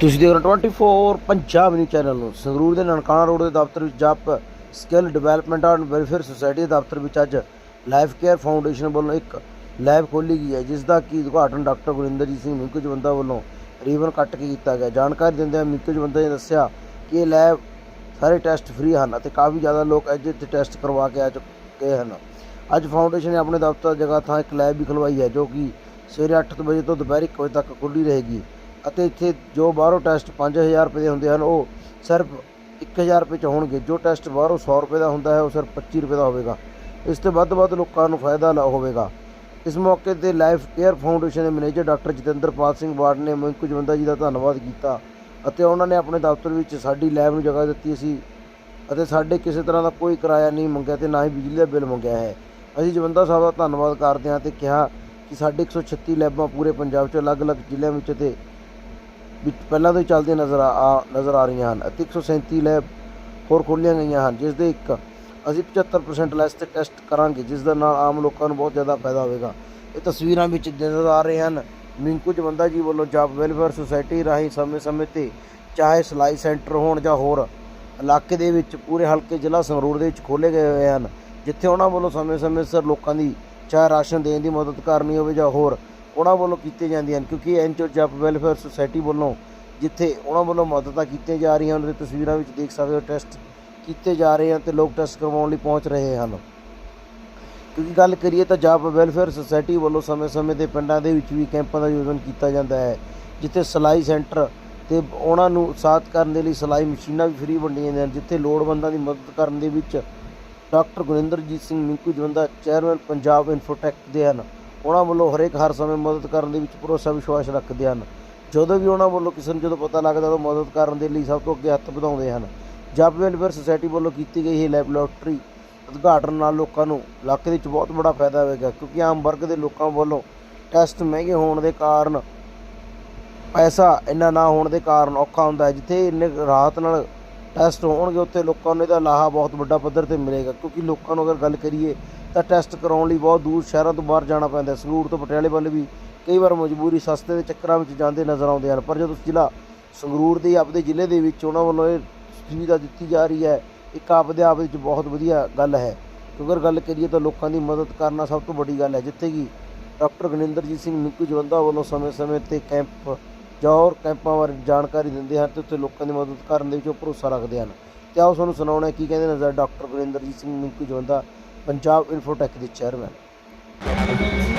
ਤੁਸੀਂ ਦੇਖ ਰਹੇ ਹੋ 24 ਪੰਜਾਬ ਨਿਊਜ਼ ਚੈਨਲ ਨੂੰ। ਸੰਗਰੂਰ ਦੇ ਨਨਕਾਣਾ ਰੋਡ ਦੇ ਦਫ਼ਤਰ ਵਿੱਚ ਜਪ skill development and welfare society ਦੇ ਦਫ਼ਤਰ ਵਿੱਚ ਅੱਜ ਲਾਈਫ ਕੇਅਰ ਫਾਊਂਡੇਸ਼ਨ ਵੱਲੋਂ ਇੱਕ ਲੈਬ ਖੋਲ੍ਹੀ ਗਈ ਹੈ, ਜਿਸ ਦਾ ਕੀ ਉਦਘਾਟਨ ਡਾਕਟਰ ਗੁਰਿੰਦਰਜੀਤ ਸਿੰਘ ਮਿੰਕੂ ਬੰਦਾ ਵੱਲੋਂ ਰੀਵਨ ਕੱਟ ਕੇ ਕੀਤਾ ਗਿਆ। ਜਾਣਕਾਰੀ ਦਿੰਦਿਆਂ ਮਿੰਕੂ ਜਵੰਦਾ ਨੇ ਦੱਸਿਆ ਕਿ ਇਹ ਲੈਬ ਸਾਰੇ ਟੈਸਟ ਫ੍ਰੀ ਹਨ ਅਤੇ ਕਾਫੀ ਜ਼ਿਆਦਾ ਲੋਕ ਅੱਜ ਇੱਥੇ ਟੈਸਟ ਕਰਵਾ ਕੇ ਆ ਚੁੱਕੇ ਹਨ। ਅੱਜ ਫਾਊਂਡੇਸ਼ਨ ਨੇ ਆਪਣੇ ਦਫ਼ਤਰ ਜਗ੍ਹਾ ਥਾਂ ਇੱਕ ਲੈਬ ਵੀ ਖਲਵਾਈ ਹੈ, ਜੋ ਕਿ ਸਵੇਰੇ 8 ਵਜੇ ਤੋਂ ਦੁਪਹਿਰ 1 ਵਜੇ ਤੱਕ ਖੁੱਲ੍ਹੀ ਰਹੇਗੀ। ਅਤੇ ਇੱਥੇ ਜੋ ਬਾਹਰੋਂ ਟੈਸਟ 5000 ਰੁਪਏ ਦੇ ਹੁੰਦੇ ਹਨ, ਉਹ ਸਿਰਫ 1000 ਰੁਪਏ ਚ ਹੋਣਗੇ। ਜੋ ਟੈਸਟ ਬਾਹਰੋਂ 100 ਰੁਪਏ ਦਾ ਹੁੰਦਾ ਹੈ, ਉਹ ਸਿਰਫ 25 ਰੁਪਏ ਦਾ ਹੋਵੇਗਾ। ਇਸ ਤੋਂ ਵੱਧ ਵੱਧ ਲੋਕਾਂ ਨੂੰ ਫਾਇਦਾ ਲ- ਹੋਵੇਗਾ। ਇਸ ਮੌਕੇ ਤੇ ਲਾਈਫ ਕੇਅਰ ਫਾਊਂਡੇਸ਼ਨ ਦੇ ਮੈਨੇਜਰ ਡਾਕਟਰ ਜਤਿੰਦਰਪਾਲ ਸਿੰਘ ਬਾੜ ਨੇ ਮਿੰਕੂ ਜਵੰਦਾ ਜੀ ਦਾ ਧੰਨਵਾਦ ਕੀਤਾ ਅਤੇ ਉਹਨਾਂ ਨੇ ਆਪਣੇ ਦਫ਼ਤਰ ਵਿੱਚ ਸਾਡੀ ਲੈਬ ਨੂੰ ਜਗ੍ਹਾ ਦਿੱਤੀ ਸੀ ਅਤੇ ਸਾਡੇ ਕਿਸੇ ਤਰ੍ਹਾਂ ਦਾ ਕੋਈ ਕਿਰਾਇਆ ਨਹੀਂ ਮੰਗਿਆ ਤੇ ਨਾ ਹੀ ਬਿਜਲੀ ਦਾ ਬਿੱਲ ਮੰਗਿਆ ਹੈ। ਅਸੀਂ ਜਵੰਦਾ ਸਾਹਿਬ ਦਾ ਧੰਨਵਾਦ ਕਰਦੇ ਹਾਂ ਤੇ ਕਿਹਾ ਕਿ ਸਾਡੇ 136 ਲੈਬਾਂ ਪੂਰੇ ਪੰਜਾਬ 'ਚ ਅਲੱਗ-ਅਲੱਗ ਜ਼ਿਲ੍ਹਿਆਂ ਵਿੱਚ ਤੇ ਪਹਿਲਾਂ ਤੋਂ ਹੀ ਚੱਲਦੀਆਂ ਨਜ਼ਰ ਆ ਆ- ਨਜ਼ਰ ਆ ਰਹੀਆਂ ਹਨ ਅਤੇ 137 ਲੈਬ ਹੋਰ ਖੋਲ੍ਹੀਆਂ ਗਈਆਂ ਹਨ, ਜਿਸ ਦੇ ਇੱਕ ਅਸੀਂ 75% ਲੈਸ ਤੇ ਟੈਸਟ ਕਰਾਂਗੇ, ਜਿਸ ਦੇ ਨਾਲ ਆਮ ਲੋਕਾਂ ਨੂੰ ਬਹੁਤ ਜ਼ਿਆਦਾ ਫਾਇਦਾ ਹੋਵੇਗਾ। ਇਹ ਤਸਵੀਰਾਂ ਵਿੱਚ ਨਜ਼ਰ ਆ ਰਹੇ ਹਨ ਮਿੰਕੂ ਜਵੰਦਾ ਜੀ ਵੱਲੋਂ ਜੌਬ ਵੈਲਫੇਅਰ ਸੁਸਾਇਟੀ ਰਾਹੀਂ ਸਮੇਂ-ਸਮੇਂ ਤੇ ਚਾਹੇ ਸਿਲਾਈ ਸੈਂਟਰ ਹੋਣ ਜਾਂ ਹੋਰ ਇਲਾਕੇ ਦੇ ਵਿੱਚ ਪੂਰੇ ਹਲਕੇ ਜ਼ਿਲ੍ਹਾ ਸੰਗਰੂਰ ਦੇ ਵਿੱਚ ਖੋਲ੍ਹੇ ਗਏ ਹੋਏ ਹਨ, ਜਿੱਥੇ ਉਹਨਾਂ ਵੱਲੋਂ ਸਮੇਂ-ਸਮੇਂ ਸਿਰ ਲੋਕਾਂ ਦੀ ਚਾਹੇ ਰਾਸ਼ਨ ਦੇਣ ਦੀ ਮਦਦ ਕਰਨੀ ਹੋਵੇ ਜਾਂ ਹੋਰ ਉਹਨਾਂ ਵੱਲੋਂ ਕੀਤੀਆਂ ਜਾਂਦੀਆਂ ਹਨ, ਕਿਉਂਕਿ ਐਨਜੀਓ ਜੌਬ ਵੈਲਫੇਅਰ ਸੁਸਾਇਟੀ ਵੱਲੋਂ ਜਿੱਥੇ ਉਹਨਾਂ ਵੱਲੋਂ ਮਦਦਾਂ ਕੀਤੀਆਂ ਜਾ ਰਹੀਆਂ ਉਹਨਾਂ ਦੇ ਤਸਵੀਰਾਂ ਵਿੱਚ ਦੇਖ ਸਕਦੇ ਹੋ ਟੈਸਟ ਕੀਤੇ ਜਾ ਰਹੇ ਹਨ ਤੇ ਲੋਕ ਟੈਸਟ ਕਰਵਾਉਣ ਲਈ ਪਹੁੰਚ ਰਹੇ ਹਨ। ਕਿਉਂਕਿ ਗੱਲ ਕਰੀਏ ਤਾਂ ਜੌਬ ਵੈਲਫੇਅਰ ਸੁਸਾਇਟੀ ਵੱਲੋਂ ਸਮੇਂ-ਸਮੇਂ ਤੇ ਪਿੰਡਾਂ ਦੇ ਵਿੱਚ ਵੀ ਕੈਂਪਾਂ ਦਾ ਆਯੋਜਨ ਕੀਤਾ ਜਾਂਦਾ ਹੈ, ਜਿੱਥੇ ਸਿਲਾਈ ਸੈਂਟਰ ਤੇ ਉਹਨਾਂ ਨੂੰ ਸਾਥ ਕਰਨ ਦੇ ਲਈ ਸਿਲਾਈ ਮਸ਼ੀਨਾਂ ਵੀ ਫ੍ਰੀ ਵੰਡੀਆਂ ਜਾਂਦੀਆਂ ਹਨ, ਜਿੱਥੇ ਲੋੜਵੰਦਾਂ ਦੀ ਮਦਦ ਕਰਨ ਦੇ ਵਿੱਚ doctor Gurinderjit Singh Minku Jawanda, chairman Punjab infotech ਦੇ ਹਨ। ਉਹਨਾਂ ਵੱਲੋਂ ਹਰੇਕ ਹਰ ਸਮੇਂ ਮਦਦ ਕਰਨ ਦੇ ਵਿੱਚ ਭਰੋਸਾ, ਵਿਸ਼ਵਾਸ ਰੱਖਦੇ ਹਨ। ਜਦੋਂ ਵੀ ਉਹਨਾਂ ਵੱਲੋਂ ਕਿਸੇ ਨੂੰ ਜਦੋਂ ਪਤਾ ਲੱਗਦਾ ਤਾਂ ਮਦਦ ਕਰਨ ਦੇ ਲਈ ਸਭ ਤੋਂ ਅੱਗੇ ਹੱਥ ਵਧਾਉਂਦੇ ਹਨ। ਜਬ ਵੈਲਫੇਅਰ ਸੁਸਾਇਟੀ ਵੱਲੋਂ ਕੀਤੀ ਗਈ ਇਹ ਲੈਬੋਰੇਟਰੀ ਉਦਘਾਟਨ ਨਾਲ ਲੋਕਾਂ ਨੂੰ ਇਲਾਕੇ ਦੇ ਵਿੱਚ ਬਹੁਤ ਬੜਾ ਫਾਇਦਾ ਹੋਵੇਗਾ, ਕਿਉਂਕਿ ਆਮ ਵਰਗ ਦੇ ਲੋਕਾਂ ਵੱਲੋਂ ਟੈਸਟ ਮਹਿੰਗੇ ਹੋਣ ਦੇ ਕਾਰਨ, ਪੈਸਾ ਇੰਨਾ ਨਾ ਹੋਣ ਦੇ ਕਾਰਨ ਔਖਾ ਹੁੰਦਾ ਹੈ। ਜਿੱਥੇ ਇੰਨੇ ਰਾਹਤ ਨਾਲ ਟੈਸਟ ਹੋਣਗੇ, ਉੱਥੇ ਲੋਕਾਂ ਨੂੰ ਇਹਦਾ ਲਾਹਾ ਬਹੁਤ ਵੱਡਾ ਪੱਧਰ ਤੇ ਮਿਲੇਗਾ, ਕਿਉਂਕਿ ਲੋਕਾਂ ਨੂੰ ਅਗਰ ਗੱਲ ਕਰੀਏ ਤਾਂ ਟੈਸਟ ਕਰਾਉਣ ਲਈ ਬਹੁਤ ਦੂਰ ਸ਼ਹਿਰਾਂ ਤੋਂ ਬਾਹਰ ਜਾਣਾ ਪੈਂਦਾ ਸੰਗਰੂਰ ਤੋਂ ਪਟਿਆਲੇ ਵੱਲ ਵੀ ਕਈ ਵਾਰ ਮਜਬੂਰੀ ਸਸਤੇ ਦੇ ਚੱਕਰਾਂ ਵਿੱਚ ਜਾਂਦੇ ਨਜ਼ਰ ਆਉਂਦੇ ਹਨ। ਪਰ ਜਦੋਂ ਜ਼ਿਲ੍ਹਾ ਸੰਗਰੂਰ ਦੇ ਆਪਦੇ ਜ਼ਿਲ੍ਹੇ ਦੇ ਵਿੱਚ ਉਹਨਾਂ ਵੱਲੋਂ ਇਹ ਸੁਵਿਧਾ ਦਿੱਤੀ ਜਾ ਰਹੀ ਹੈ, ਇੱਕ ਆਪਦੇ ਆਪ ਵਿੱਚ ਬਹੁਤ ਵਧੀਆ ਗੱਲ ਹੈ। ਕਿਉਂਕਿ ਅਗਰ ਗੱਲ ਕਰੀਏ ਤਾਂ ਲੋਕਾਂ ਦੀ ਮਦਦ ਕਰਨਾ ਸਭ ਤੋਂ ਵੱਡੀ ਗੱਲ ਹੈ। ਜਿੱਥੇ ਕਿ ਡਾਕਟਰ ਗਨਿੰਦਰਜੀਤ ਸਿੰਘ ਮਿੰਕੂ ਜਵੰਦਾ ਵੱਲੋਂ ਸਮੇਂ-ਸਮੇਂ ਤੇ ਕੈਂਪ ਜਾਂ ਹੋਰ ਕੈਂਪਾਂ ਬਾਰੇ ਜਾਣਕਾਰੀ ਦਿੰਦੇ ਹਨ ਤੇ ਉੱਥੇ ਲੋਕਾਂ ਦੀ ਮਦਦ ਕਰਨ ਦੇ ਵਿੱਚ ਉਹ ਭਰੋਸਾ ਰੱਖਦੇ ਹਨ। ਤੇ ਆਓ ਤੁਹਾਨੂੰ ਸੁਣਾਉਣਾ ਕੀ ਕਹਿੰਦੇ ਨਜ਼ਰ ਡਾਕਟਰ ਗੁਰਿੰਦਰਜੀਤ ਸਿੰਘ ਮਿੰਕੂ ਜਵੰਦਾ। ਪੰਜਾਬ ਇਨਫੋਟੈਕ ਦੇ ਚੇਅਰਮੈਨ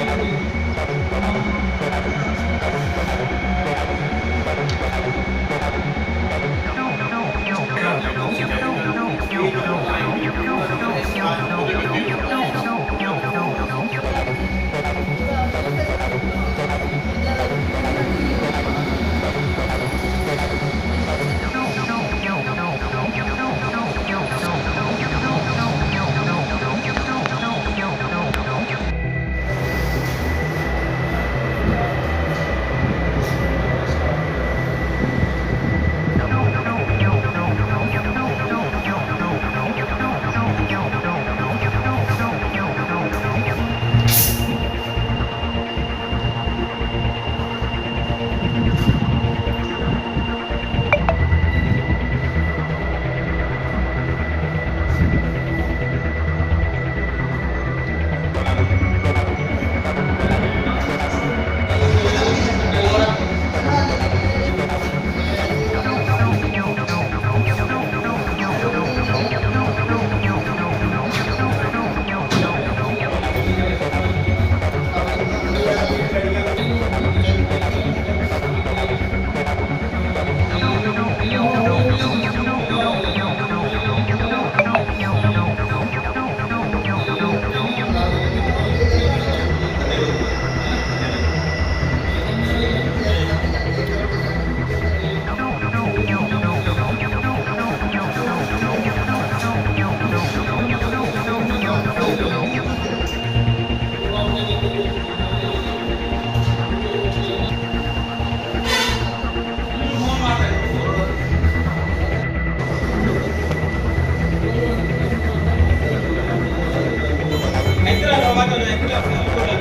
Paco nos escucha.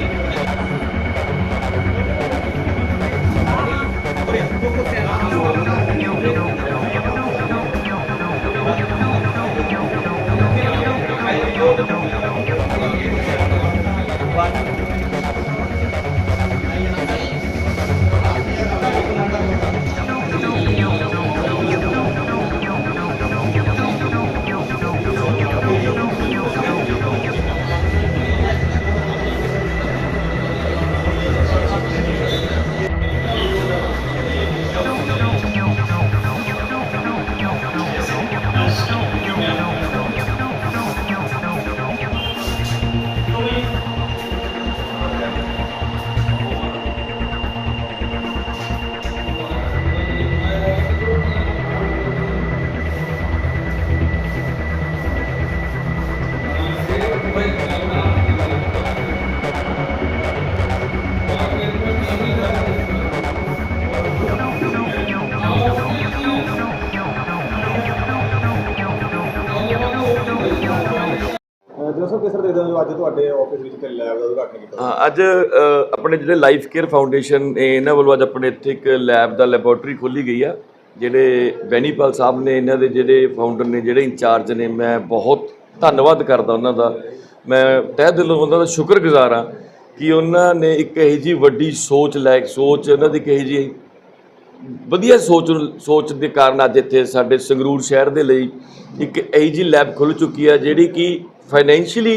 ਅੱਜ ਤੁਹਾਡੇ ਆਫਿਸ ਵਿੱਚ ਤੇ ਲੈਬ ਦਾ ਉਦਘਾਟਨ ਕੀਤਾ ਹਾਂ, ਅੱਜ ਆਪਣੇ ਜਿਹੜੇ ਲਾਈਫ ਕੇਅਰ ਫਾਊਂਡੇਸ਼ਨ ਨੇ, ਇਹਨਾਂ ਵੱਲੋਂ ਅੱਜ ਆਪਣੇ ਇੱਥੇ ਇੱਕ ਲੈਬ ਦਾ ਲੈਬੋਰਟਰੀ ਖੋਲੀ ਗਈ ਆ, ਜਿਹੜੇ ਬੈਨੀਪਾਲ ਸਾਹਿਬ ਨੇ, ਇਹਨਾਂ ਦੇ ਜਿਹੜੇ ਫਾਊਂਡਰ ਨੇ, ਜਿਹੜੇ ਇੰਚਾਰਜ ਨੇ, ਮੈਂ ਬਹੁਤ ਧੰਨਵਾਦ ਕਰਦਾ ਉਹਨਾਂ ਦਾ। ਮੈਂ ਤਹਿ ਦਿਲੋਂ ਉਹਨਾਂ ਦਾ ਸ਼ੁਕਰਗੁਜ਼ਾਰ ਹਾਂ ਕਿ ਉਹਨਾਂ ਨੇ ਇੱਕ ਇਹੋ ਜੀ ਵੱਡੀ ਸੋਚ ਲੈ, ਸੋਚ ਉਹਨਾਂ ਦੀ ਕਹੀ ਜੀ ਵਧੀਆ ਸੋਚ ਸੋਚ ਦੇ ਕਾਰਨ ਅੱਜ ਇੱਥੇ ਸਾਡੇ ਸੰਗਰੂਰ ਸ਼ਹਿਰ ਦੇ ਲਈ ਇੱਕ ਇਹੋ ਜੀ ਲੈਬ ਖੁੱਲ ਚੁੱਕੀ ਹੈ ਜਿਹੜੀ ਕਿ ਫਾਈਨੈਂਸ਼ੀਅਲੀ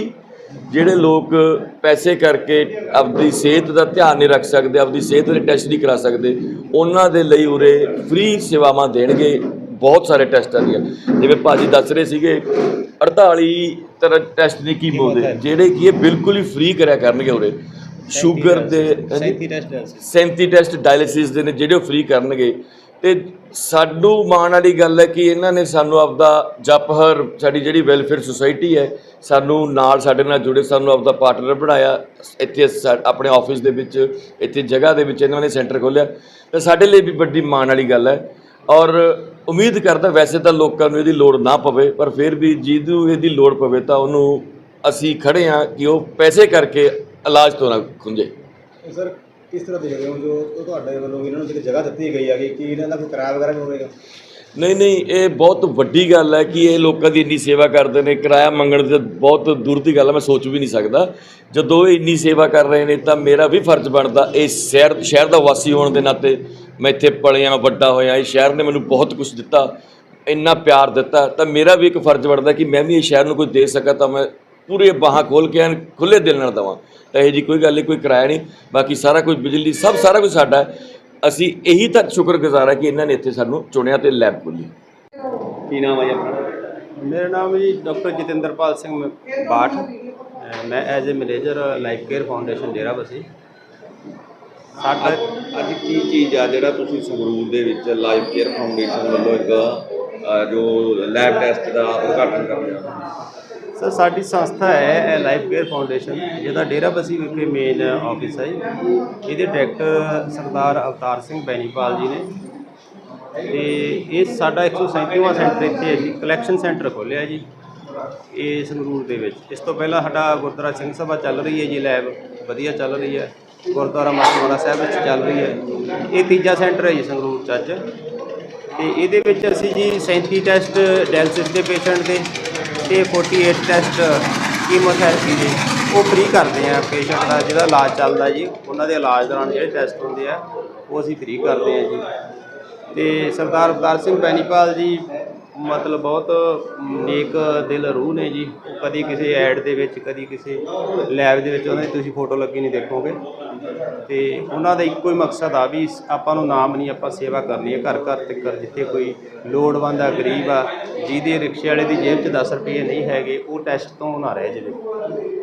ਜਿਹੜੇ ਲੋਕ ਪੈਸੇ ਕਰਕੇ ਆਪਦੀ ਸਿਹਤ ਦਾ ਧਿਆਨ ਨਹੀਂ ਰੱਖ ਸਕਦੇ ਆਪਦੀ ਸਿਹਤ ਦੇ ਟੈਸਟ ਨਹੀਂ ਕਰਾ ਸਕਦੇ ਉਹਨਾਂ ਦੇ ਲਈ ਉਰੇ ਫ੍ਰੀ ਸੇਵਾਵਾਂ ਦੇਣਗੇ ਬਹੁਤ ਸਾਰੇ ਟੈਸਟਾਂ ਦੀਆਂ। ਜਿਵੇਂ ਭਾਜੀ ਦੱਸ ਰਹੇ ਸੀਗੇ 48 ਤਰ੍ਹਾਂ ਟੈਸਟ ਨੇ ਕੀਮੋ ਦੇ ਜਿਹੜੇ ਕਿ ਇਹ ਬਿਲਕੁਲ ਹੀ ਫ੍ਰੀ ਕਰਿਆ ਕਰਨਗੇ ਉਰੇ। ਸ਼ੂਗਰ ਦੇ ਹਾਂਜੀ? 37 ਟੈਸਟ ਡਾਇਲਿਸਿਸ ਦੇ ਨੇ ਜਿਹੜੇ ਫ੍ਰੀ ਕਰਨਗੇ। ਤੇ ਸਾਨੂੰ ਮਾਣ ਵਾਲੀ ਗੱਲ ਹੈ ਕਿ ਇਹਨਾਂ ਨੇ ਸਾਨੂੰ ਆਪਦਾ ਜਪਹਰ, ਸਾਡੀ ਜਿਹੜੀ ਵੈਲਫੇਅਰ ਸੁਸਾਇਟੀ ਹੈ, ਸਾਨੂੰ ਨਾਲ ਸਾਡੇ ਨਾਲ ਜੁੜੇ, ਸਾਨੂੰ ਆਪਦਾ ਪਾਰਟਨਰ ਬਣਾਇਆ। ਇੱਥੇ ਆਪਣੇ ਆਫਿਸ ਦੇ ਵਿੱਚ, ਇੱਥੇ ਜਗ੍ਹਾ ਦੇ ਵਿੱਚ ਇਹਨਾਂ ਨੇ ਸੈਂਟਰ ਖੋਲ੍ਹਿਆ। ਤੇ ਸਾਡੇ ਲਈ ਵੀ ਵੱਡੀ ਮਾਣ ਵਾਲੀ ਗੱਲ ਹੈ। ਔਰ ਉਮੀਦ ਕਰਦਾ ਵੈਸੇ ਤਾਂ ਲੋਕਾਂ ਨੂੰ ਇਹਦੀ ਲੋੜ ਨਾ ਪਵੇ, ਪਰ ਫਿਰ ਵੀ ਜਿਹਨੂੰ ਇਹਦੀ ਲੋੜ ਪਵੇ ਤਾਂ ਉਹਨੂੰ ਅਸੀਂ ਖੜੇ ਹਾਂ ਕਿ ਉਹ ਪੈਸੇ ਕਰਕੇ ਇਲਾਜ ਤੋਂ ਨਾ ਖੁੰਝੇ। ਸਰ ਕਿਸ ਤਰ੍ਹਾਂ ਦੇਖਦੇ ਹੋ? ਜੋ ਤੁਹਾਡੇ ਵੱਲੋਂ ਇਹਨਾਂ ਨੂੰ ਜਿਹੜੀ ਜਗ੍ਹਾ ਦਿੱਤੀ ਗਈ ਹੈਗੀ, ਕਿ ਇਹਨਾਂ ਦਾ ਕੋਈ ਕਿਰਾਇਆ ਵਗੈਰਾ ਵੀ ਹੋਵੇਗਾ? ਨਹੀਂ ਨਹੀਂ, ਇਹ ਬਹੁਤ ਵੱਡੀ ਗੱਲ ਹੈ ਕਿ ਇਹ ਲੋਕਾਂ ਦੀ ਇੰਨੀ ਸੇਵਾ ਕਰਦੇ ਨੇ। ਕਿਰਾਇਆ ਮੰਗਣ ਦੀ ਤਾਂ ਬਹੁਤ ਦੂਰ ਦੀ ਗੱਲ ਹੈ, ਮੈਂ ਸੋਚ ਵੀ ਨਹੀਂ ਸਕਦਾ। ਜਦੋਂ ਇਹ ਇੰਨੀ ਸੇਵਾ ਕਰ ਰਹੇ ਨੇ, ਤਾਂ ਮੇਰਾ ਵੀ ਫਰਜ਼ ਬਣਦਾ ਇਹ ਸ਼ਹਿਰ ਸ਼ਹਿਰ ਦਾ ਵਾਸੀ ਹੋਣ ਦੇ ਨਾਤੇ ਮੈਂ ਇੱਥੇ ਪਲਿਆ ਮੈਂ ਵੱਡਾ ਹੋਇਆ। ਇਹ ਸ਼ਹਿਰ ਨੇ ਮੈਨੂੰ ਬਹੁਤ ਕੁਝ ਦਿੱਤਾ, ਇੰਨਾ ਪਿਆਰ ਦਿੱਤਾ। ਤਾਂ ਮੇਰਾ ਵੀ ਇੱਕ ਫਰਜ਼ ਬਣਦਾ ਕਿ ਮੈਂ ਵੀ ਇਹ ਸ਼ਹਿਰ ਨੂੰ ਕੁਝ ਦੇ ਸਕਾਂ, ਤਾਂ ਮੈਂ ਪੂਰੇ ਬਾਹਾਂ ਖੋਲ ਕੇ ਐਨ ਖੁੱਲੇ ਦਿਲ ਨਾਲ ਦਵਾਂ। ਤਾਂ ਇਹ ਜੀ ਕੋਈ ਗੱਲ ਨਹੀਂ ਕੋਈ ਕਿਰਾਇਆ ਨਹੀਂ। ਬਾਕੀ ਸਾਰਾ ਕੁਝ ਬਿਜਲੀ ਸਭ ਸਾਰਾ ਕੁਝ ਸਾਡਾ ਹੈ। ਅਸੀਂ ਇਹੀ ਤੱਕ ਸ਼ੁਕਰਗੁਜ਼ਾਰ ਹੈ ਕਿ ਇਹਨਾਂ ਨੇ ਇੱਥੇ ਸਾਨੂੰ ਚੁਣਿਆ ਤੇ ਲੈਬ ਖੋਲ੍ਹੀ। ਕੀ ਨਾਮ ਹੈ ਜੀ ਆਪਣਾ? ਮੇਰਾ ਨਾਮ ਜੀ ਡਾਕਟਰ ਜਤਿੰਦਰਪਾਲ ਸਿੰਘ ਬਾਠ। ਅਹ ਮੈਂ as a manager life care foundation Dera Bassi. ਸਾਡਾ ਅੱਜ ਕੀ ਚੀਜ਼ ਆ ਜਿਹੜਾ ਤੁਸੀਂ ਸੰਗਰੂਰ ਦੇ ਵਿੱਚ ਲਾਈਫ ਕੇਅਰ ਫਾਊਂਡੇਸ਼ਨ ਵੱਲੋਂ ਇੱਕ ਅ, ਜੋ ਲੈਬ ਟੈਸਟ ਦਾ ਉਦਘਾਟਨ ਕਰ ਰਹੇ ਹੋ? ਸਰ, ਸਾਡੀ ਸੰਸਥਾ ਹੈ ਲਾਈਫ ਕੇਅਰ ਫਾਊਂਡੇਸ਼ਨ ਜਿਹਦਾ ਡੇਰਾਬੱਸੀ ਵਿਖੇ ਮੇਨ ਆਫਿਸ ਹੈ ਜੀ। ਇਹਦੇ ਡਾਇਰੈਕਟਰ ਸਰਦਾਰ ਅਵਤਾਰ ਸਿੰਘ ਬੈਨੀਪਾਲ ਜੀ ਨੇ। ਤੇ ਇਹ ਸਾਡਾ 137ਵਾਂ ਸੈਂਟਰ ਇੱਥੇ ਹੈ ਜੀ। ਕਲੈਕਸ਼ਨ ਸੈਂਟਰ ਖੋਲ੍ਹਿਆ ਜੀ, ਇਹ ਸੰਗਰੂਰ ਦੇ ਵਿੱਚ। ਇਸ ਤੋਂ ਪਹਿਲਾਂ ਸਾਡਾ ਗੁਰਦੁਆਰਾ ਸਿੰਘ ਸਭਾ ਚੱਲ ਰਹੀ ਹੈ ਜੀ ਲੈਬ ਵਧੀਆ ਚੱਲ ਰਹੀ ਹੈ। ਗੁਰਦੁਆਰਾ ਮਾਸੂਮਾਰਾ ਸਾਹਿਬ ਵਿੱਚ ਚੱਲ ਰਹੀ ਹੈ। ਇਹ ਤੀਜਾ ਸੈਂਟਰ ਹੈ ਜੀ ਸੰਗਰੂਰ ਚ ਅੱਜ। ਤੇ ਇਹਦੇ ਵਿੱਚ ਅਸੀਂ ਜੀ 37 ਟੈਸਟ ਡਾਇਲਸਿਸ ਦੇ ਪੇਸ਼ੈਂਟ ਦੇ ਤੇ 48 ਟੈਸਟ ਕੀਮੋਥੈਰੇਪੀ ਦੇ ਉਹ ਫ੍ਰੀ ਕਰਦੇ ਆ ਪੇਸ਼ੈਂਟ ਦਾ ਜਿਹਦਾ ਇਲਾਜ ਚੱਲਦਾ ਜੀ ਉਹਨਾਂ ਦੇ ਇਲਾਜ ਦੌਰਾਨ ਜਿਹੜੇ ਟੈਸਟ ਹੁੰਦੇ ਆ ਉਹ ਅਸੀਂ ਫ੍ਰੀ ਕਰਦੇ ਆ ਜੀ ਤੇ ਸਰਦਾਰ ਅਵਤਾਰ ਸਿੰਘ ਬੈਨੀਪਾਲ ਜੀ ਮਤਲਬ ਬਹੁਤ ਨੇਕ ਦਿਲ ਰੂਹ ਨੇ ਜੀ। ਉਹ ਕਦੀ ਕਿਸੇ ਐਡ ਦੇ ਵਿੱਚ, ਕਦੀ ਕਿਸੇ ਲੈਬ ਦੇ ਵਿੱਚ ਉਹਨਾਂ ਦੀ ਤੁਸੀਂ ਫੋਟੋ ਲੱਗੀ ਨਹੀਂ ਦੇਖੋਗੇ। ਤੇ ਉਹਨਾਂ ਦਾ ਇੱਕੋ ਹੀ ਮਕਸਦ ਆ ਵੀ ਆਪਾਂ ਨੂੰ ਨਾਮ ਨਹੀਂ, ਆਪਾਂ ਸੇਵਾ ਕਰਨੀ ਹੈ। ਘਰ ਘਰ ਤੱਕ ਜਿੱਥੇ ਕੋਈ ਲੋੜਵੰਦ ਆ, ਗਰੀਬ ਆ, ਜਿਹਦੇ ਰਿਕਸ਼ੇ ਵਾਲੇ ਦੀ ਜੇਬ 'ਚ 10 ਰੁਪਏ ਨਹੀਂ ਹੈਗੇ, ਉਹ ਟੈਸਟ ਤੋਂ ਨਾ ਰਹਿ ਜਾਵੇ।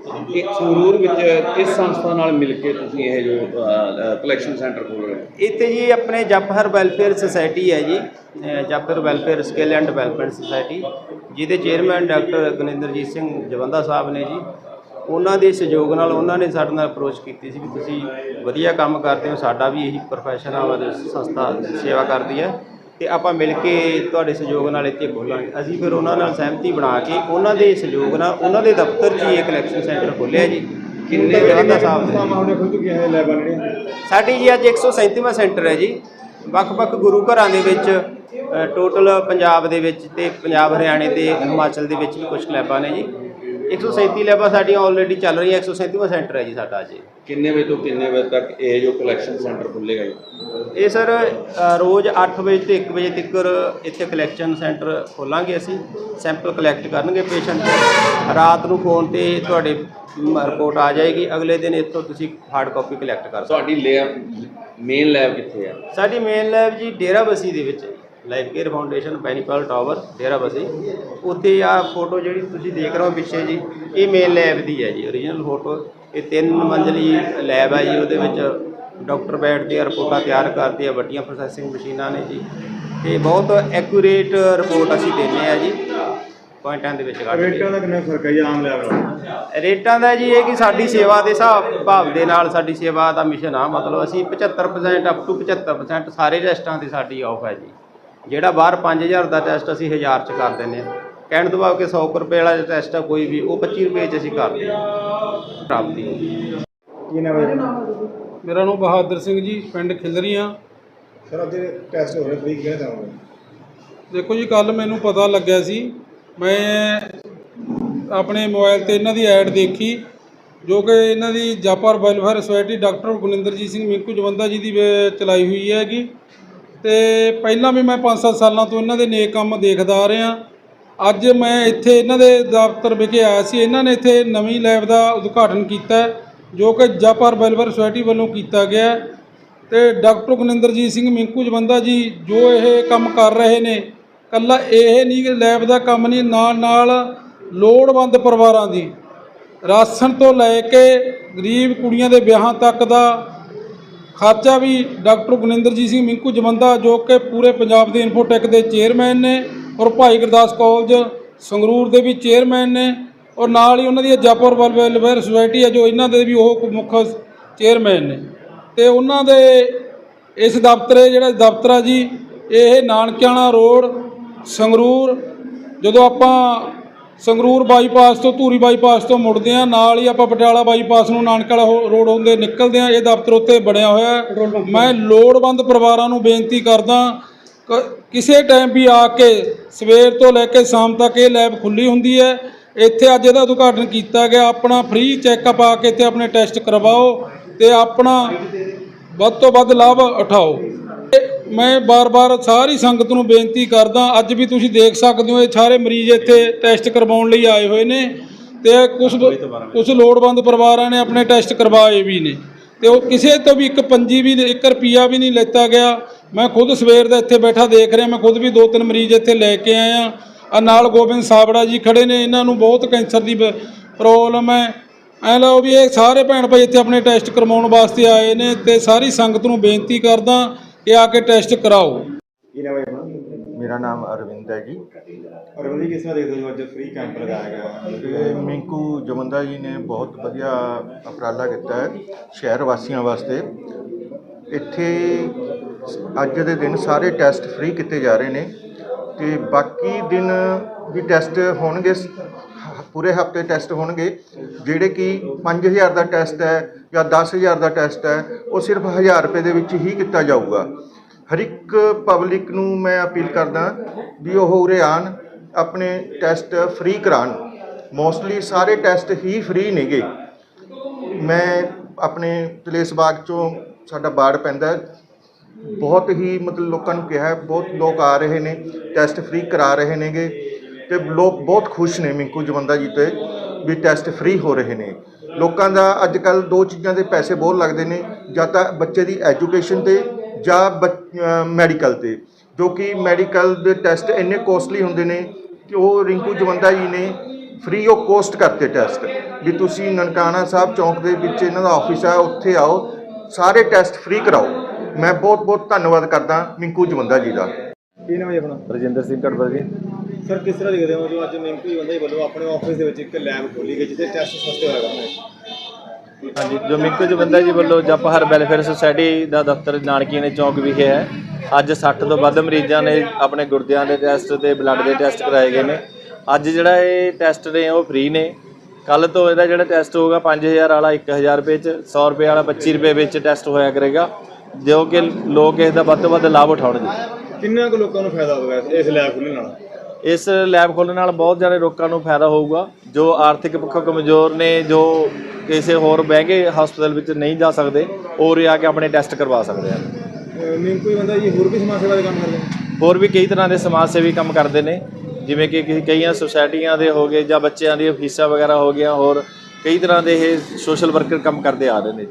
ਇਹ ਸੰਗਰੂਰ ਵਿੱਚ ਕਿਸ ਸੰਸਥਾ ਨਾਲ ਮਿਲ ਕੇ ਤੁਸੀਂ ਇਹ ਜੋ ਕਲੈਕਸ਼ਨ ਸੈਂਟਰ ਖੋਲ ਰਹੇ ਹੋ? ਇੱਥੇ ਜੀ ਆਪਣੇ ਜਪਹਰ ਵੈਲਫੇਅਰ ਸੁਸਾਇਟੀ ਹੈ ਜੀ, ਅਹ ਜਪਹਰ welfare skill and development society ਜਿਹਦੇ ਚੇਅਰਮੈਨ ਡਾਕਟਰ ਗਨਿੰਦਰਜੀਤ ਸਿੰਘ ਜਵੰਦਾ ਸਾਹਿਬ ਨੇ ਜੀ, ਉਹਨਾਂ ਦੇ ਸਹਿਯੋਗ ਨਾਲ ਉਹਨਾਂ ਨੇ ਸਾਡੇ ਨਾਲ ਅਪਰੋਚ ਕੀਤੀ ਸੀ ਵੀ ਤੁਸੀਂ ਵਧੀਆ ਕੰਮ ਕਰਦੇ ਹੋ, ਸਾਡਾ ਵੀ ਇਹੀ ਪ੍ਰੋਫੈਸ਼ਨ ਆ ਸੰਸਥਾ ਸੇਵਾ ਕਰਦੀ ਹੈ। ਤੇ ਆਪਾਂ ਮਿਲ ਕੇ ਤੁਹਾਡੇ ਸਹਿਯੋਗ ਨਾਲ ਇੱਥੇ ਖੋਲਾਂਗੇ। ਅਸੀਂ ਫਿਰ ਉਹਨਾਂ ਨਾਲ ਸਹਿਮਤੀ ਬਣਾ ਕੇ ਉਹਨਾਂ ਦੇ ਸਹਿਯੋਗ ਨਾਲ ਉਹਨਾਂ ਦੇ ਦਫ਼ਤਰ 'ਚ ਹੀ ਇਹ ਕਲੈਕਸ਼ਨ ਸੈਂਟਰ ਖੋਲ੍ਹਿਆ ਜੀ। ਕਿੰਨੇ ਜਵੰਦਾ ਸਾਹਿਬ ਖੁੱਲ ਚੁੱਕੀਆਂ ਹੈ ਲੈਬਾਂ ਜਿਹੜੀਆਂ ਸਾਡੀ ਜੀ ਅੱਜ 137ਵਾਂ ਸੈਂਟਰ ਹੈ ਜੀ। ਵੱਖ-ਵੱਖ ਗੁਰੂ ਘਰਾਂ ਦੇ ਵਿੱਚ ਟੋਟਲ ਪੰਜਾਬ ਦੇ ਵਿੱਚ ਤੇ ਪੰਜਾਬ ਹਰਿਆਣੇ ਤੇ ਹਿਮਾਚਲ ਦੇ ਵਿੱਚ ਵੀ ਕੁਝ ਲੈਬਾਂ ਨੇ ਜੀ। 137 ਲੈਬਾਂ ਸਾਡੀਆਂ ਆਲਰੇਡੀ ਚੱਲ ਰਹੀਆਂ 137ਵਾਂ ਸੈਂਟਰ ਹੈ ਜੀ ਸਾਡਾ ਅੱਜ। ਕਿੰਨੇ ਵਜੇ ਤੋਂ ਕਿੰਨੇ ਵਜੇ ਤੱਕ ਇਹ ਜੋ ਕਲੈਕਸ਼ਨ ਸੈਂਟਰ ਖੁੱਲੇਗਾ ਜੀ? ਇਹ ਸਰ ਰੋਜ਼ 8 ਵਜੇ ਤੇ 1 ਵਜੇ ਤੱਕ ਇੱਥੇ ਕਲੈਕਸ਼ਨ ਸੈਂਟਰ ਖੋਲਾਂਗੇ ਅਸੀਂ ਸੈਂਪਲ ਕਲੈਕਟ ਕਰਨਗੇ ਪੇਸ਼ੈਂਟ ਰਾਤ ਨੂੰ ਫੋਨ ਤੇ ਤੁਹਾਡੇ ਰਿਪੋਰਟ ਆ ਜਾਏਗੀ ਅਗਲੇ ਦਿਨ ਇੱਥੋਂ ਤੁਸੀਂ ਹਾਰਡ ਕਾਪੀ ਕਲੈਕਟ ਕਰ ਸਕਦੇ ਹੋ। ਤੁਹਾਡੀ ਲੈਬ ਮੇਨ ਲੈਬ ਕਿੱਥੇ ਆ? ਸਾਡੀ ਮੇਨ ਲੈਬ ਜੀ ਡੇਰਾ ਬਸੀ ਦੇ ਵਿੱਚ ਹੈ life care foundation Benipal tower Dera Bassi. ਉੱਥੇ ਆ ਫੋਟੋ ਜਿਹੜੀ ਤੁਸੀਂ ਦੇਖ ਰਹੇ ਹੋ ਪਿੱਛੇ ਜੀ ਇਹ ਮੇਨ ਲੈਬ ਦੀ ਹੈ ਜੀ ਓਰੀਜਨਲ ਫੋਟੋ ਇਹ ਤਿੰਨ ਮੰਜ਼ਲੀ ਲੈਬ ਹੈ ਜੀ ਉਹਦੇ ਵਿੱਚ ਡਾਕਟਰ ਬੈਠਦੇ ਆ ਰਿਪੋਰਟਾਂ ਤਿਆਰ ਕਰਦੇ ਆ ਵੱਡੀਆਂ ਪ੍ਰੋਸੈਸਿੰਗ ਮਸ਼ੀਨਾਂ ਨੇ ਜੀ। ਤੇ ਬਹੁਤ ਐਕੂਰੇਟ ਰਿਪੋਰਟ ਅਸੀਂ ਦਿੰਦੇ ਆ ਜੀ ਪੁਆਇੰਟਾਂ ਦੇ ਵਿੱਚ ਕੱਢ ਰੇਟਾਂ ਦਾ ਕਿੰਨਾ ਫ਼ਰਕ ਹੈ ਜੀ ਆਮ ਲੈਬ ਨਾਲ ਰੇਟਾਂ ਦਾ ਜੀ ਇਹ ਕਿ ਸਾਡੀ ਸੇਵਾ ਦੇ ਹਿਸਾਬ ਭਾਵ ਦੇ ਨਾਲ ਸਾਡੀ ਸੇਵਾ ਦਾ ਮਿਸ਼ਨ ਆ ਮਤਲਬ ਅਸੀਂ 75% ਅਪ ਟੂ 75% ਸਾਰੇ ਟੈਸਟਾਂ ਤੇ ਸਾਡੀ ਆਫ ਹੈ ਜੀ। ਜਿਹੜਾ ਬਾਹਰ 5000 ਦਾ ਟੈਸਟ ਅਸੀਂ 1000 ਚ ਕਰ ਦਿੰਦੇ ਆ ਕਹਿਣ ਤੋਂ ਭਾਵ ਕਿ 100 ਕੁ ਰੁਪਏ ਵਾਲਾ ਟੈਸਟ ਆ ਕੋਈ ਵੀ ਉਹ 25 ਰੁਪਏ ਚ ਅਸੀਂ ਕਰਦੇ ਹਾਂ। ਪ੍ਰਾਪਤੀ। ਕੀ ਨਾਮ ਹੈ ਮੇਰਾ ਨਾਮ ਬਹਾਦਰ ਸਿੰਘ ਜੀ ਪਿੰਡ ਖਿਲਰੀਆਂ। ਸਰ ਅੱਜ ਟੈਸਟ ਹੋ ਰਹੇ ਫ੍ਰੀ ਕਿਹਨੇ ਚਾਹੋਗੇ ਦੇਖੋ ਜੀ ਕੱਲ ਮੈਨੂੰ ਪਤਾ ਲੱਗਿਆ ਸੀ। ਮੈਂ ਆਪਣੇ ਮੋਬਾਈਲ ਤੇ ਇਹਨਾਂ ਦੀ ਐਡ ਦੇਖੀ ਜੋ ਕਿ ਇਹਨਾਂ ਦੀ ਜਾਪਰ welfare society doctor Guninderjit Singh Minku Jawanda ji ਦੀ ਵੇ- ਚਲਾਈ ਹੋਈ ਹੈਗੀ। ਤੇ ਪਹਿਲਾਂ ਵੀ ਮੈਂ 5-7 ਸਾਲਾਂ ਤੋਂ ਇਹਨਾਂ ਦੇ ਨੇਕ ਕੰਮ ਦੇਖਦਾ ਆ ਰਿਹਾ। ਅੱਜ ਮੈਂ ਇੱਥੇ ਇਹਨਾਂ ਦੇ ਦਫ਼ਤਰ ਵਿਖੇ ਆਇਆ ਸੀ। ਇਹਨਾਂ ਨੇ ਇੱਥੇ ਨਵੀਂ ਲੈਬ ਦਾ ਉਦਘਾਟਨ ਕੀਤਾ ਜੋ ਕਿ ਜਾਪਰ ਵੈਲਫੇਅਰ ਸੁਸਾਇਟੀ ਵੱਲੋਂ ਕੀਤਾ ਗਿਆ ਹੈ। ਤੇ ਡਾਕਟਰ ਗੁਨਿੰਦਰਜੀਤ ਸਿੰਘ ਮਿੰਕੂ ਜਵੰਦਾ ਜੀ, ਜੋ ਇਹ ਕੰਮ ਕਰ ਰਹੇ ਨੇ ਕੱਲਾ ਇਹ ਨਹੀਂ ਲੈਬ ਦਾ ਕੰਮ ਨਹੀਂ ਨਾਲ ਨਾਲ ਲੋੜਵੰਦ ਪਰਿਵਾਰਾਂ ਦੀ। ਰਾਸ਼ਨ ਤੋਂ ਲੈ ਕੇ ਗਰੀਬ ਕੁੜੀਆਂ ਦੇ ਵਿਆਹਾਂ ਤੱਕ ਦਾ ਖਰਚਾ ਵੀ ਡਾਕਟਰ ਗੁਨਿੰਦਰਜੀਤ ਸਿੰਘ ਮਿੰਕੂ ਜਵੰਦਾ, ਜੋ ਕਿ ਪੂਰੇ ਪੰਜਾਬ ਦੇ ਇਨਫੋਟੈਕ ਦੇ ਚੇਅਰਮੈਨ ਨੇ ਔਰ ਭਾਈ ਗੁਰਦਾਸ ਕਾਲਜ ਸੰਗਰੂਰ ਦੇ ਵੀ ਚੇਅਰਮੈਨ ਨੇ ਔਰ ਨਾਲ ਹੀ ਉਹਨਾਂ ਦੀ ਜਾਪੁਰ ਵੈਲਫੇਅਰ ਸੁਸਾਇਟੀ ਹੈ, ਜੋ ਇਹਨਾਂ ਦੇ ਵੀ ਉਹ ਮੁੱਖ ਚੇਅਰਮੈਨ ਨੇ। ਤੇ ਉਹਨਾਂ ਦੇ ਇਸ ਦਫ਼ਤਰੇ, ਜਿਹੜਾ ਦਫ਼ਤਰ ਆ ਜੀ, ਇਹ ਨਾਨਕਿਆਣਾ ਰੋਡ, ਸੰਗਰੂਰ, ਜਦੋਂ ਆਪਾਂ ਸੰਗਰੂਰ ਬਾਈਪਾਸ ਤੋਂ ਧੂਰੀ ਬਾਈਪਾਸ ਤੋਂ ਮੁੜਦੇ ਆ ਨਾਲ ਹੀ ਆਪਾਂ ਪਟਿਆਲਾ ਬਾਈਪਾਸ ਨੂੰ ਨਾਨਕਲ ਰੋਡ ਹੁੰਦੇ ਨਿਕਲਦੇ ਆ ਇਹ ਦਫ਼ਤਰ ਉੱਤੇ ਬਣਿਆ ਹੋਇਆ। ਮੈਂ ਲੋੜਵੰਦ ਪਰਿਵਾਰਾਂ ਨੂੰ ਬੇਨਤੀ ਕਰਦਾ ਕਿਸੇ ਟਾਈਮ ਵੀ ਆ ਕੇ ਸਵੇਰ ਤੋਂ ਲੈ ਕੇ ਸ਼ਾਮ ਤੱਕ ਇਹ ਲੈਬ ਖੁੱਲੀ ਹੁੰਦੀ ਹੈ ਇੱਥੇ ਅੱਜ ਇਹਦਾ ਉਦਘਾਟਨ ਕੀਤਾ ਗਿਆ ਆਪਣਾ ਫ੍ਰੀ ਚੈੱਕਅਪ ਆ ਕੇ ਇੱਥੇ ਆਪਣੇ ਟੈਸਟ ਕਰਵਾਓ ਤੇ ਆਪਣਾ ਵੱਧ ਤੋਂ ਵੱਧ ਲਾਭ ਉਠਾਓ ਮੈਂ ਬਾਰ-ਬਾਰ ਸਾਰੀ ਸੰਗਤ ਨੂੰ ਬੇਨਤੀ ਕਰਦਾ ਅੱਜ ਵੀ ਤੁਸੀਂ ਦੇਖ ਸਕਦੇ ਹੋ ਇਹ ਸਾਰੇ ਮਰੀਜ਼ ਇੱਥੇ ਟੈਸਟ ਕਰਵਾਉਣ ਲਈ ਆਏ ਹੋਏ ਨੇ ਤੇ ਕੁਝ ਕੁਝ ਲੋੜਵੰਦ ਪਰਿਵਾਰਾਂ ਨੇ ਆਪਣੇ ਟੈਸਟ ਕਰਵਾਏ ਵੀ ਨੇ। ਤੇ ਉਹ ਕਿਸੇ ਤੋਂ ਵੀ ਇੱਕ ਪੰਜੀ ਵੀ ਇੱਕ ਰੁਪਿਆ ਵੀ ਨਹੀਂ ਲੈਤਾ ਗਿਆ। ਮੈਂ ਖੁਦ ਸਵੇਰ ਦਾ ਇੱਥੇ ਬੈਠਾ ਦੇਖ ਰਿਹਾ ਮੈਂ ਖੁਦ ਵੀ ਦੋ ਤਿੰਨ ਮਰੀਜ਼ ਇੱਥੇ ਲੈ ਕੇ ਆਇਆ। ਆ ਨਾਲ ਗੋਬਿੰਦ ਸਾਬੜਾ ਜੀ ਖੜੇ ਨੇ ਇਹਨਾਂ ਨੂੰ ਬਹੁਤ ਕੈਂਸਰ ਦੀ ਪ੍ਰੋਬਲਮ ਹੈ। ਐ ਲਓ ਵੀ ਇਹ ਸਾਰੇ ਭੈਣ ਭਾਈ ਇੱਥੇ ਆਪਣੇ ਟੈਸਟ ਕਰਵਾਉਣ ਵਾਸਤੇ ਆਏ ਨੇ ਤੇ ਸਾਰੀ ਸੰਗਤ ਨੂੰ ਬੇਨਤੀ ਕਰਦਾ ਕਿ ਆ ਕੇ ਟੈਸਟ ਕਰਾਓ। ਕੀ ਨਾਮ ਹੈ ਜੀ ਆਪਣਾ? ਮੇਰਾ ਨਾਮ ਅਰਵਿੰਦ ਹੈ ਜੀ। ਔਰ ਬੰਦੀ ਕਿਸ ਤਰ੍ਹਾਂ ਦੇਖਦੇ ਹੋ ਅੱਜ ਫ੍ਰੀ ਕੈਂਪ ਲਗਾਇਆ ਗਿਆ? ਤੇ ਮਿੰਕੂ ਜਮੰਦਾ ਜੀ ਨੇ ਬਹੁਤ ਵਧੀਆ ਉਪਰਾਲਾ ਕੀਤਾ ਹੈ ਸ਼ਹਿਰ ਵਾਸੀਆਂ ਵਾਸਤੇ। ਇੱਥੇ ਅੱਜ ਦੇ ਦਿਨ ਸਾਰੇ ਟੈਸਟ ਫ੍ਰੀ ਕੀਤੇ ਜਾ ਰਹੇ ਨੇ ਤੇ ਬਾਕੀ ਦਿਨ ਵੀ ਟੈਸਟ ਹੋਣਗੇ ਪੂਰੇ ਹਫ਼ਤੇ ਟੈਸਟ ਹੋਣਗੇ ਜਿਹੜੇ ਕਿ 5000 ਦਾ ਟੈਸਟ ਹੈ ਜਾਂ 10000 ਦਾ ਟੈਸਟ ਹੈ, ਉਹ ਸਿਰਫ 1000 ਰੁਪਏ ਦੇ ਵਿੱਚ ਹੀ ਕੀਤਾ ਜਾਊਗਾ। ਹਰ ਇੱਕ ਪਬਲਿਕ ਨੂੰ ਮੈਂ ਅਪੀਲ ਕਰਦਾ ਵੀ ਉਹ ਉਰੇ ਆਣ ਆਪਣੇ ਟੈਸਟ ਫ੍ਰੀ ਕਰਾਉਣ। ਮੋਸਟਲੀ ਸਾਰੇ ਟੈਸਟ ਹੀ ਫ੍ਰੀ ਨੇਗੇ। ਮੈਂ ਆਪਣੇ ਤਲੇਸ ਬਾਗ ਚੋਂ ਸਾਡਾ ਬਾੜ ਪੈਂਦਾ ਬਹੁਤ ਹੀ ਮਤਲਬ ਲੋਕਾਂ ਨੂੰ ਕਿਹਾ ਬਹੁਤ ਲੋਕ ਆ ਰਹੇ ਨੇ, ਟੈਸਟ ਫ੍ਰੀ ਕਰਾ ਰਹੇ ਨੇਗੇ। ਤੇ ਲੋਕ ਬਹੁਤ ਖੁਸ਼ ਨੇ ਮਿੰਕੂ ਜਵੰਦਾ ਜੀ ਤੇ, ਵੀ ਟੈਸਟ ਫ੍ਰੀ ਹੋ ਰਹੇ ਨੇ। ਲੋਕਾਂ ਦਾ ਅੱਜ ਕੱਲ ਦੋ ਚੀਜ਼ਾਂ ਦੇ ਪੈਸੇ ਬਹੁਤ ਲੱਗਦੇ ਨੇ, ਜਾਂ ਤਾਂ ਬੱਚੇ ਦੀ ਐਜੂਕੇਸ਼ਨ ਤੇ ਜਾਂ ਮੈਡੀਕਲ ਤੇ, ਜੋ ਕਿ ਮੈਡੀਕਲ ਦੇ ਟੈਸਟ ਇੰਨੇ ਕੋਸਟਲੀ ਹੁੰਦੇ ਨੇ ਕਿ ਉਹ ਰਿੰਕੂ ਜਵੰਦਾ ਜੀ ਨੇ ਫ੍ਰੀ ਆਫ ਕੋਸਟ ਕਰਤੇ ਟੈਸਟ, ਵੀ ਤੁਸੀਂ ਨਨਕਾਣਾ ਸਾਹਿਬ ਚੌਂਕ ਦੇ ਵਿੱਚ ਇਹਨਾਂ ਦਾ ਆਫਿਸ ਆ, ਉੱਥੇ ਆਓ, ਸਾਰੇ ਟੈਸਟ ਫ੍ਰੀ ਕਰਾਓ। ਮੈਂ ਬਹੁਤ ਬਹੁਤ ਧੰਨਵਾਦ ਕਰਦਾ ਮਿੰਕੂ ਜਵੰਦਾ ਜੀ ਦਾ। ਕੀ ਨਾਮ ਹੈ ਆਪਣਾ? ਰਜਿੰਦਰ ਸਿੰਘ ਜੀ। ਸਰ ਕਿਸ ਤਰ੍ਹਾਂ ਦੇਖਦੇ ਹੋ ਜੋ ਅੱਜ ਮਿੰਕੂ ਜੀ ਬੰਦਾ ਵੱਲੋਂ ਆਪਣੇ ਆਫਿਸ ਦੇ ਵਿੱਚ ਇੱਕ ਲੈਬ ਖੋਲੀ ਗਈ ਜਿੱਥੇ ਟੈਸਟ ਸਸਤੇ ਹੋਇਆ ਕਰਨੇ? ਹਾਂਜੀ ਜੋ ਮਿੰਕੂ ਜਵੰਦਾ ਜੀ ਵੱਲੋਂ ਜਪਹਰ ਵੈਲਫੇਅਰ ਸੁਸਾਇਟੀ ਦਾ ਦਫ਼ਤਰ ਨਾਨਕੀ ਨੇ ਚੌਂਕ ਵਿਖੇ ਹੈ। ਅੱਜ 60 ਤੋਂ ਵੱਧ ਮਰੀਜ਼ਾਂ ਨੇ ਆਪਣੇ ਗੁਰਦਿਆਂ ਦੇ ਟੈਸਟ ਤੇ ਬਲੱਡ ਦੇ ਟੈਸਟ ਕਰਾਏ ਗਏ ਨੇ। ਅੱਜ ਜਿਹੜਾ ਇਹ ਟੈਸਟ ਨੇ ਉਹ ਫ੍ਰੀ ਨੇ। ਕੱਲ ਤੋਂ ਇਹਦਾ ਜਿਹੜਾ ਟੈਸਟ ਹੋਊਗਾ 5000 ਵਾਲਾ 1000 ਰੁਪਏ ਚ 100 ਰੁਪਏ ਵਾਲਾ 25 ਰੁਪਏ ਵਿੱਚ ਟੈਸਟ ਹੋਇਆ ਕਰੇਗਾ। ਜੋ ਕਿ ਲੋਕ ਇਸ ਦਾ ਵੱਧ ਤੋਂ ਵੱਧ ਲਾਭ ਉਠਾਉਣਗੇ। ਕਿੰਨਾ ਕੁ ਲੋਕਾਂ ਨੂੰ ਫਾਇਦਾ ਹੋਵੇਗਾ ਇਸ ਲੈਬ ਖੁੱਲ੍ਹਣ ਨਾਲ? ਇਸ ਲੈਬ ਖੋਲ੍ਹਣ ਨਾਲ ਬਹੁਤ ਜ਼ਿਆਦਾ ਲੋਕਾਂ ਨੂੰ ਫਾਇਦਾ ਹੋਊਗਾ। ਜੋ ਆਰਥਿਕ ਪੱਖੋਂ ਕਮਜ਼ੋਰ ਨੇ ਜੋ ਕਿਸੇ ਹੋਰ ਮਹਿੰਗੇ ਹਸਪਤਾਲ ਵਿੱਚ ਨਹੀਂ ਜਾ ਸਕਦੇ ਉਹ ਉਰੇ ਆ ਕੇ ਆਪਣੇ ਟੈਸਟ ਕਰਵਾ ਸਕਦੇ ਹਨ ਅਹ ਜੀ ਬੰਦਾ ਜੀ ਹੋਰ ਵੀ ਸਮਾਜ ਸੇਵਾ ਦੇ ਕੰਮ ਕਰਦੇ ਨੇ? ਹੋਰ ਵੀ ਕਈ ਤਰ੍ਹਾਂ ਦੇ ਸਮਾਜ ਸੇਵੀ ਕੰਮ ਕਰਦੇ ਨੇ ਜਿਵੇਂ ਕਿ ਕਿ- ਕਈਆਂ ਸੁਸਾਇਟੀਆਂ ਦੇ ਹੋ ਗਏ ਜਾਂ ਬੱਚਿਆਂ ਦੀਆਂ ਫੀਸਾਂ ਵਗੈਰਾ ਹੋ ਗਈਆਂ ਹੋਰ ਕਈ ਤਰ੍ਹਾਂ ਦੇ ਇਹ ਸੋਸ਼ਲ ਵਰਕਰ ਕੰਮ ਕਰਦੇ ਆ ਰਹੇ ਨੇ।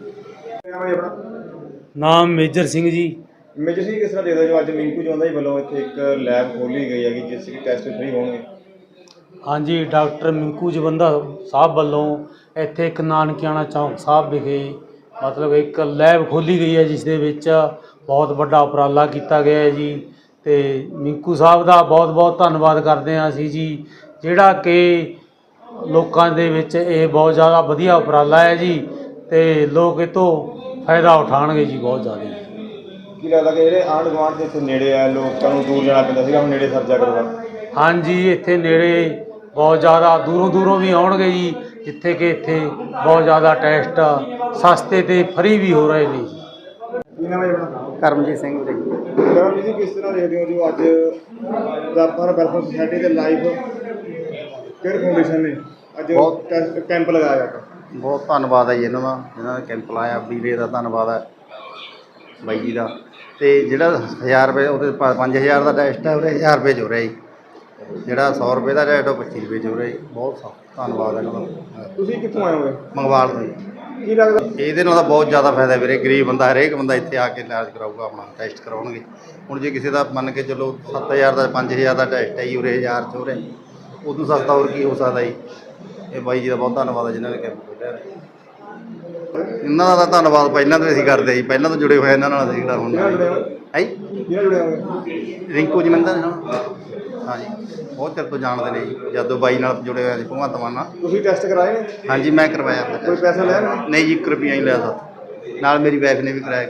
ਨਾਮ ਮੇਜਰ ਸਿੰਘ ਜੀ। ਮੇਜਰ ਸਿੰਘ ਕਿਸ ਤਰ੍ਹਾਂ ਦੇਖਦੇ ਹੋ? ਜੋ ਅੱਜ ਮਿੰਕੂ ਜੀ ਜੀ ਵੱਲੋਂ ਇੱਥੇ ਇੱਕ ਲੈਬ ਖੋਲੀ ਗਈ ਹੈਗੀ, ਜਿਸ ਵਿੱਚ ਟੈਸਟ ਫ੍ਰੀ ਹੋਣਗੇ। ਹਾਂਜੀ, ਡਾਕਟਰ ਮਿੰਕੂ ਜਵੰਦਾ ਸਾਹਿਬ ਵੱਲੋਂ ਇੱਥੇ ਇੱਕ ਨਾਨਕਿਆਣਾ ਚੌਂਕ ਸਾਹਿਬ ਵਿਖੇ ਮਤਲਬ ਇੱਕ ਲੈਬ ਖੋਲੀ ਗਈ ਹੈ, ਜਿਸ ਦੇ ਵਿੱਚ ਬਹੁਤ ਵੱਡਾ ਉਪਰਾਲਾ ਕੀਤਾ ਗਿਆ ਹੈ ਜੀ। ਤੇ ਮਿੰਕੂ ਸਾਹਿਬ ਦਾ ਬਹੁਤ-ਬਹੁਤ ਧੰਨਵਾਦ ਕਰਦੇ ਹਾਂ ਅਸੀਂ ਜੀ, ਜਿਹੜਾ ਕਿ ਲੋਕਾਂ ਦੇ ਵਿੱਚ ਇਹ ਬਹੁਤ ਜ਼ਿਆਦਾ ਵਧੀਆ ਉਪਰਾਲਾ ਹੈ ਜੀ, ਤੇ ਲੋਕ ਇਹ ਤੋਂ ਫਾਇਦਾ ਉਠਾਉਣਗੇ ਜੀ, ਬਹੁਤ ਜ਼ਿਆਦਾ। ਕੀ ਲੱਗਦਾ ਕਿ ਜਿਹੜੇ ਆਂਢ ਗੁਆਂਢ ਦੇ ਇੱਥੇ ਨੇੜੇ ਆ ਲੋਕਾਂ ਨੂੰ ਦੂਰ ਜਾਣਾ ਪੈਂਦਾ ਸੀਗਾ ਹੁਣ ਨੇੜੇ ਸਰਜਾ ਕਰਵਾ। ਹਾਂਜੀ ਇੱਥੇ ਨੇੜੇ ਬਹੁਤ ਜ਼ਿਆਦਾ ਦੂਰੋਂ ਦੂਰੋਂ ਵੀ ਆਉਣਗੇ ਜੀ ਜਿੱਥੇ ਕਿ ਇੱਥੇ ਬਹੁਤ ਜ਼ਿਆਦਾ ਟੈਸਟ ਸਸਤੇ ਤੇ ਫ੍ਰੀ ਵੀ ਹੋ ਰਹੇ ਨੇ। ਜੀ ਕੀ ਨਾਮ ਹੈ ਜੀ ਆਪਣਾ? ਕਰਮਜੀਤ ਸਿੰਘ ਵੀਰੇ ਗਰਮ ਜੀ ਕਿਸ ਤਰ੍ਹਾਂ ਦੇਖਦੇ ਹੋ ਜੋ ਅੱਜ ਜਾਪਾਰ ਵੈਲਫੇਅਰ ਸੁਸਾਇਟੀ ਦੇ ਲਾਈਫ ਕੇਅਰ ਫਾਊਂਡੇਸ਼ਨ ਨੇ? ਅੱਜ ਬਹੁਤ- ਟੈਸਟ ਕੈਂਪ ਲਗਾਇਆ ਗਿਆ। ਬਹੁਤ ਧੰਨਵਾਦ ਹੈ ਜੀ ਇਹਨਾਂ ਦਾ ਕੈਂਪ ਲਾਇਆ ਵੀਰੇ ਦਾ ਧੰਨਵਾਦ ਹੈ ਬਾਈ ਜੀ ਦਾ। ਤੇ ਜਿਹੜਾ 1000 ਰੁਪਏ ਉਹਦੇ 5000 ਦਾ ਟੈਸਟ ਹੈ ਉਹਦੇ 1000 ਰੁਪਏ 'ਚ ਹੋ ਰਿਹਾ ਜੀ। ਜਿਹੜਾ 100 ਰੁਪਏ ਦਾ ਟੈਸਟ ਉਹ 25 ਰੁਪਏ 'ਚ ਹੋ ਰਿਹਾ ਜੀ। ਬਹੁਤ ਸਾ- ਧੰਨਵਾਦ ਹੈ ਇਹਨਾਂ ਦਾ। ਤੁਸੀਂ ਕਿੱਥੋਂ ਆਏ ਹੋਗੇ ਮੰਗਵਾਲ ਤੋਂ ਜੀ। ਕੀ ਲੱਗਦਾ? ਇਹਦੇ ਨਾਲ ਤਾਂ ਬਹੁਤ ਜ਼ਿਆਦਾ ਫਾਇਦਾ ਵੀਰੇ ਗਰੀਬ ਬੰਦਾ ਹਰੇਕ ਬੰਦਾ ਇੱਥੇ ਆ ਕੇ ਇਲਾਜ ਕਰਾਊਗਾ ਆਪਣਾ ਟੈਸਟ ਕਰਾਉਣਗੇ। ਹੁਣ ਜੇ ਕਿਸੇ ਦਾ ਮੰਨ ਕੇ ਚੱਲੋ 7000 ਦਾ 5000 ਦਾ ਟੈਸਟ ਹੈ ਜੀ ਉਰੇ 1000 ਚ ਹੋ ਰਿਹਾ ਉਦੋਂ ਸਸਤਾ ਹੋਰ ਕੀ ਹੋ ਸਕਦਾ ਜੀ? ਇਹ ਬਾਈ ਜੀ ਦਾ ਬਹੁਤ ਧੰਨਵਾਦ ਹੈ ਜਿਨ੍ਹਾਂ ਨੇ ਕੈਂਪ ਖੋਲ੍ਹਿਆ। ਇਹਨਾਂ ਦਾ ਤਾਂ ਧੰਨਵਾਦ ਪਹਿਲਾਂ ਤੋਂ ਅਸੀਂ ਕਰਦੇ ਜੀ ਪਹਿਲਾਂ ਤੋਂ ਜੁੜੇ ਹੋਏ ਇਹਨਾਂ ਨਾਲ ਅਸੀਂ ਜਿਹੜਾ ਹੁਣ ਹੋ ਹੈ ਜੀ। ਰਿੰਕੂ ਜਮੰਦਰ ਨਾਲ ਹਾਂਜੀ ਬਹੁਤ ਚਿਰ ਤੋਂ ਜਾਣਦੇ ਨੇ ਜੀ ਜਦੋਂ ਬਾਈ ਨਾਲ ਜੁੜੇ ਹੋਏ ਸੀ ਭਗਵੰਤ ਮਾਨ ਨਾਲ। ਤੁਸੀਂ ਟੈਸਟ ਕਰਾਏ ਨੇ? ਹਾਂਜੀ ਮੈਂ ਕਰਵਾਇਆ। ਕੋਈ। ਪੈਸਾ ਲਿਆ ਨਹੀਂ ਜੀ ਇੱਕ ਰੁਪਈਆ ਹੀ ਲਿਆ ਸਾ ਨਾਲ ਮੇਰੀ ਵਾਈਫ ਨੇ ਵੀ ਕਰਾਇਆ।